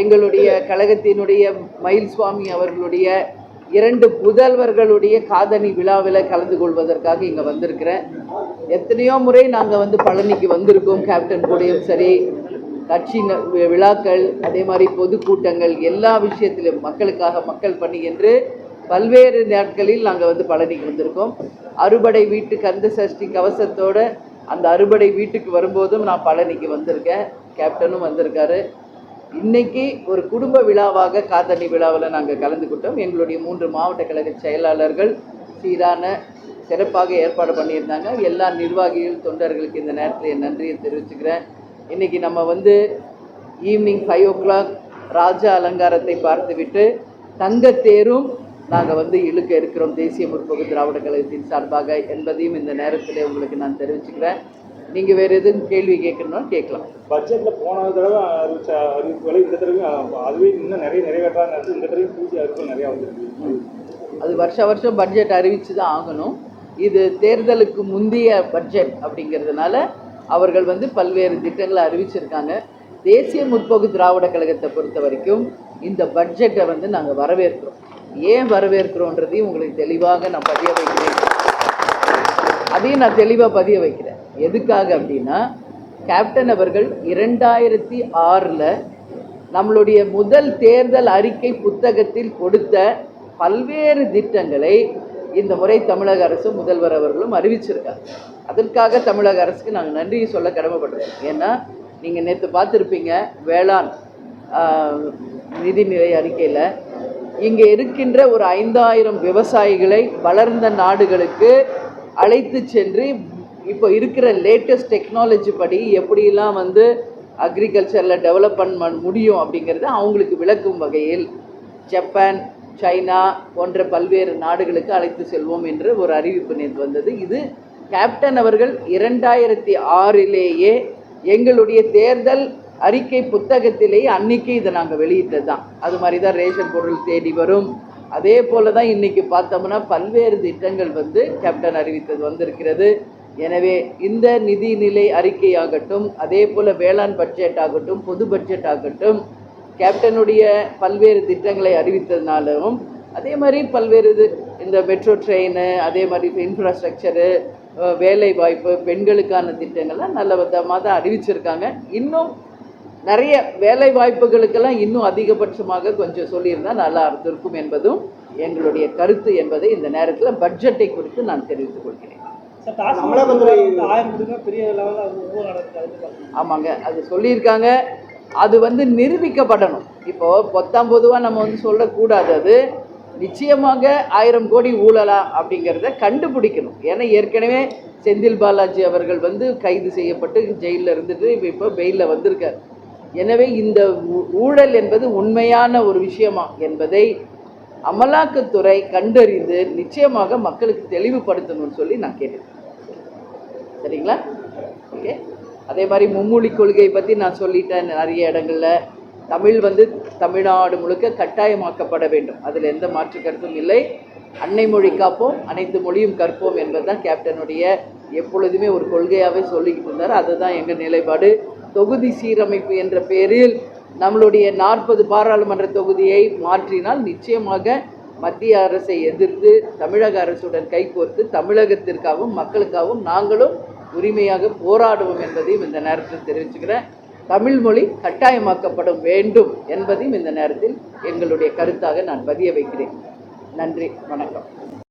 எங்களுடைய கழகத்தினுடைய மயில் சுவாமி அவர்களுடைய இரண்டு புதல்வர்களுடைய காதணி விழாவில் கலந்து கொள்வதற்காக இங்கே வந்திருக்கிறேன். எத்தனையோ முறை நாங்கள் வந்து பழனிக்கு வந்திருக்கோம் கேப்டன் கூடயும் சரி கட்சி விழாக்கள் அதே மாதிரி பொதுக்கூட்டங்கள் எல்லா விஷயத்திலும் மக்களுக்காக மக்கள் பணி என்று பல்வேறு நாட்களில் நாங்கள் வந்து பழனிக்கு வந்திருக்கோம். அறுபடை வீட்டு கந்த சஷ்டி கவசத்தோட அந்த அறுபடை வீட்டுக்கு வரும்போதும் நான் பழனிக்கு வந்திருக்கேன். கேப்டனும் வந்திருக்காரு. இன்னைக்கு ஒரு குடும்ப விழாவாக காதணி விழாவில் நாங்கள் கலந்துக்கிட்டோம் எங்களுடைய மூன்று மாவட்ட கழக செயலாளர்கள் சீரான சிறப்பாக ஏற்பாடு பண்ணியிருந்தாங்க. எல்லா நிர்வாகிகள் தொண்டர்களுக்கு இந்த நேரத்தில் என் நன்றியை தெரிவிச்சுக்கிறேன். இன்னைக்கு நம்ம வந்து ஈவினிங் ஃபைவ் ஓ கிளாக் ராஜா அலங்காரத்தை பார்த்துவிட்டு தங்கத்தேரும் நாங்கள் வந்து இழுக்க இருக்கிறோம் தேசிய முற்போக்கு திராவிட கழகத்தின் சார்பாக என்பதையும் இந்த நேரத்தில் உங்களுக்கு நான் தெரிவிச்சுக்கிறேன். நீங்கள் வேறு எதுவும் கேள்வி கேட்கணும்னா கேட்கலாம். பட்ஜெட்ல போன தடவை அறிவிச்ச அறிவிப்புகளை இந்த தடவையும் அதுவே இன்னும் நிறைய நிறைவேற்றாங்க இந்த தடவையும் பூஜை அறிவிப்புகள் நிறைய வந்திருக்கு. அது வருஷ வருஷம் பட்ஜெட் அறிவித்து தான் ஆகணும். இது தேர்தலுக்கு முந்தைய பட்ஜெட் அப்படிங்கிறதுனால அவர்கள் வந்து பல்வேறு திட்டங்களை அறிவிச்சிருக்காங்க. தேசிய முற்போக்கு திராவிட கழகத்தை பொறுத்த வரைக்கும் இந்த பட்ஜெட்டை வந்து நாங்கள் வரவேற்கிறோம். ஏன் வரவேற்கிறோன்றதையும் உங்களுக்கு தெளிவாக நான் பதிய வைக்கிறேன். அதையும் நான் தெளிவாக பதிய வைக்கிறேன். எதுக்காக அப்படின்னா கேப்டன் அவர்கள் இரண்டாயிரத்தி ஆறில் நம்மளுடைய முதல் தேர்தல் அறிக்கை புத்தகத்தில் கொடுத்த பல்வேறு திட்டங்களை இந்த முறை தமிழக அரசு முதல்வர் அவர்களும் அறிவிச்சிருக்காங்க. அதற்காக தமிழக அரசுக்கு நாங்கள் நன்றி சொல்ல கடமைப்பட்டிருக்கோம். ஏன்னா நீங்கள் நேற்று பார்த்துருப்பீங்க வேளாண் நிதிநிலை அறிக்கையில் இங்கே இருக்கின்ற ஒரு ஐந்தாயிரம் விவசாயிகளை வளர்ந்த நாடுகளுக்கு அழைத்து சென்று இப்போ இருக்கிற லேட்டஸ்ட் டெக்னாலஜி படி எப்படியெல்லாம் வந்து அக்ரிகல்ச்சரில் டெவலப் பண்ண முடியும் அப்படிங்கிறத அவங்களுக்கு விளக்கும் வகையில் ஜப்பான் சைனா போன்ற பல்வேறு நாடுகளுக்கு அழைத்து செல்வோம் என்று ஒரு அறிவிப்பு நேற்று வந்தது. இது கேப்டன் அவர்கள் இரண்டாயிரத்தி ஆறிலேயே எங்களுடைய தேர்தல் அறிக்கை புத்தகத்திலேயே அன்னைக்கு இதை நாங்கள் வெளியிட்டது தான். அது மாதிரி தான் ரேஷன் பொருள் தேடி வரும். அதே போல தான் இன்னைக்கு பார்த்தோம்னா பல்வேறு திட்டங்கள் வந்து கேப்டன் அறிவித்தது வந்திருக்கிறது. எனவே இந்த நிதிநிலை அறிக்கையாகட்டும் அதே போல் வேளாண் பட்ஜெட் ஆகட்டும் பொது பட்ஜெட் ஆகட்டும் கேப்டனுடைய பல்வேறு திட்டங்களை அறிவித்ததுனாலும் அதே மாதிரி பல்வேறு இது இந்த மெட்ரோ ட்ரெயின் அதே மாதிரி இன்ஃப்ராஸ்ட்ரக்சரு வேலை வாய்ப்பு பெண்களுக்கான திட்டங்கள்லாம் நல்ல விதமாக தான் அறிவிச்சிருக்காங்க. இன்னும் நிறைய வேலை வாய்ப்புகளுக்கெல்லாம் இன்னும் அதிகபட்சமாக கொஞ்சம் சொல்லியிருந்தா நல்லா இருந்திருக்கும் என்பதும் எங்களுடைய கருத்து என்பதை இந்த நேரத்தில் பட்ஜெட்டை குறித்து நான் தெரிவித்துக் கொள்கிறேன். ஆமாங்க அது சொல்லியிருக்காங்க. அது வந்து நிரூபிக்கப்படணும். இப்போது பொத்தாம் பொதுவாக நம்ம வந்து சொல்லக்கூடாது அது. நிச்சயமாக ஆயிரம் கோடி ஊழலா அப்படிங்கிறத கண்டுபிடிக்கணும். ஏன்னா ஏற்கனவே செந்தில் பாலாஜி அவர்கள் வந்து கைது செய்யப்பட்டு ஜெயிலில் இருந்துட்டு இப்போ இப்போ பெயிலில் வந்திருக்கார். எனவே இந்த ஊ- ஊழல் என்பது உண்மையான ஒரு விஷயமா என்பதை அமலாக்கத்துறை கண்டறிந்து நிச்சயமாக மக்களுக்கு தெளிவுபடுத்தணும்னு சொல்லி நான் கேட்டேன் சரிங்களா? ஓகே. அதே மாதிரி மும்மொழி கொள்கையை பற்றி நான் சொல்லிட்டேன் நிறைய இடங்களில். தமிழ் வந்து தமிழ்நாடு முழுக்க கட்டாயமாக்கப்பட வேண்டும். அதில் எந்த மாற்று கருத்தும் இல்லை. அன்னை மொழி காப்போம் அனைத்து மொழியும் கற்போம் என்பதுதான் கேப்டனுடைய எப்பொழுதுமே ஒரு கொள்கையாகவே சொல்லிக்கிட்டு இருந்தார். அதுதான் எங்கள் நிலைப்பாடு. தொகுதி சீரமைப்பு என்ற பெயரில் நம்மளுடைய நாற்பது பாராளுமன்ற தொகுதியை மாற்றினால் நிச்சயமாக மத்திய அரசை எதிர்த்து தமிழக அரசுடன் கைகோர்த்து தமிழகத்திற்காகவும் மக்களுக்காகவும் நாங்களும் உரிமையாக போராடுவோம் என்பதையும் இந்த நேரத்தில் தெரிவிச்சுக்கிறேன். தமிழ் மொழி வேண்டும் என்பதையும் இந்த நேரத்தில் எங்களுடைய கருத்தாக நான் பதிய வைக்கிறேன். நன்றி வணக்கம்.